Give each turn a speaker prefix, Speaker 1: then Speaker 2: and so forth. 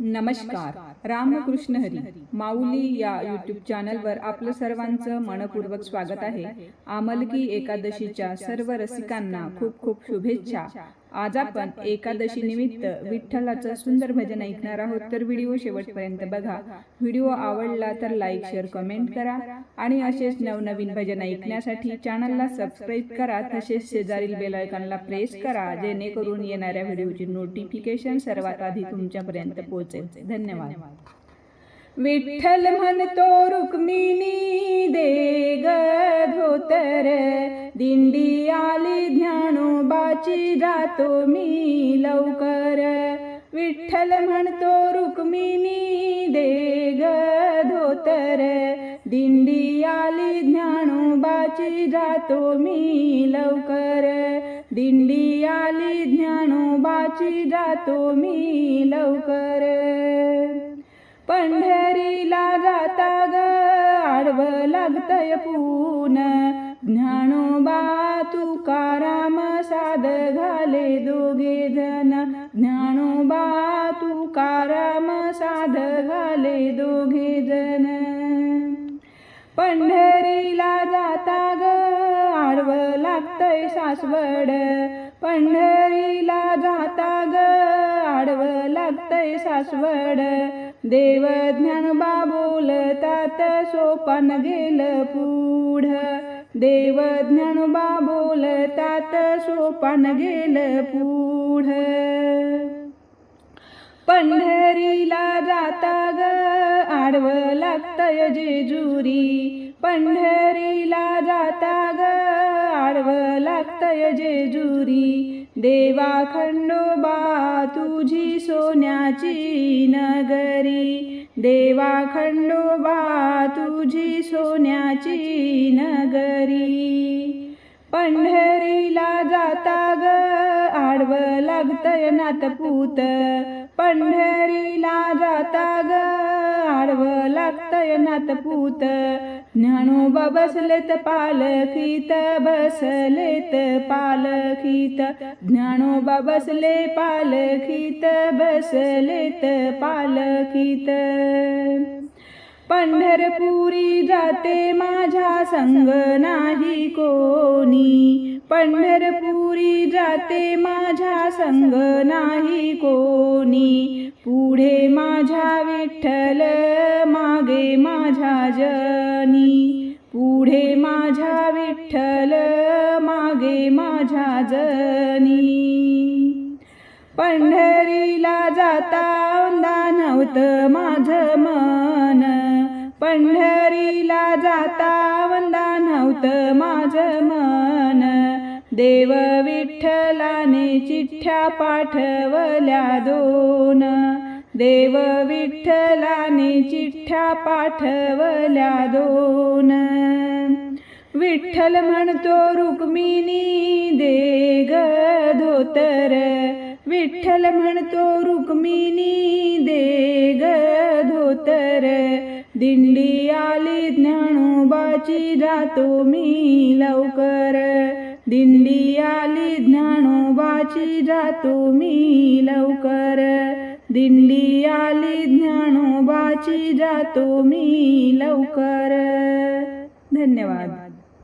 Speaker 1: नमस्कार. रामकृष्ण हरी. माऊली या युट्यूब चॅनलवर आपलं सर्वांचं मनपूर्वक स्वागत आहे. आमलकी एकादशीच्या सर्व रसिकांना खूप खूप शुभेच्छा. आज आपण एकादशी निमित्त विठ्ठलाचं सुंदर भजन ऐकणार आहोत तर व्हिडिओ शेवटपर्यंत बघा. व्हिडिओ आवडला तर लाईक शेअर कमेंट करा आणि असेच नवनवीन भजन ऐकण्यासाठी चॅनलला सबस्क्राईब करा. तसेच शेजारील बेल आयकॉनला प्रेस करा. जेणेकरून येणाऱ्या व्हिडिओची नोटिफिकेशन सर्वात आधी तुमच्यापर्यंत पोहोचेल. धन्यवाद. विठ्ठल म्हणतो रुक्मिणी दे धोतर दिंडी आली ज्ञानोबाची जातो मी लवकर. विठ्ठल म्हणतो रुक्मिणी दे ग धोतर. दिंडी आली ज्ञानोबाची जातो मी लवकर. दिंडी आली ज्ञानोबाची जातो मी लवकर. पंढरीला जाता ग आडवं लागतय पून. ज्ञानोबा तुकाराम साध घाले दोघे जण. ज्ञानोबा तुकाराम साध घाले दोघे जण. पंढरीला जाता ग आडवं लागतय सासवड. पंढरीला जाता ग आडवं लागतय सासवड. देव ज्ञानबा बोलतात सोपान गेलं पुढ. देव ज्ञानबा बोलतात सोपान गेलं पुढ. पंढरीला जाता ग आडवं लागतय जेजुरी. पंढरीला जाता ग आडवं लागतय जेजुरी. देवा खंडोबा तुझी सोन्याची नगरी. देवा खंडोबा तुझी सोन्याची नगरी. पंढरीला जाता ग आडवं लागतय नातपूत. पंढरीला जाता ग आडवं लागतय नातपूत ज्ञानोबा बसलेत पालखीत बसलेत पालखीत. ज्ञानोबा बसले पालखीत बसलेत पालखीत. पंढरपुरी जाते माझ्या संग नाही कोणी. पंढरपुरी जाते माझ्या संग नाही कोणी. पुढे माझ्या विठ्ठल मागे माझ्या जनी पुढे माझ्या विठ्ठल मागे माझ्या जनी. पंढरीला जाता नव्हतं माझं मन. पंढरीला जाता वंदा नव्हतं माझं मन. देव विठ्ठलाने चिठ्ठ्या पाठवल्या दोन. देव विठ्ठलाने चिठ्ठ्या पाठवल्या दोन. विठ्ठल म्हणतो रुक्मिणी दे ग धोतर. विठ्ठल म्हणतो रुक्मिणी दे ग धोतर. दिंडी आली ज्ञानोबाची जातो मी लवकर. दिंडी आली ज्ञानोबाची जातो मी लवकर. दिंडी आली ज्ञानोबाची जातो मी लवकर. धन्यवाद.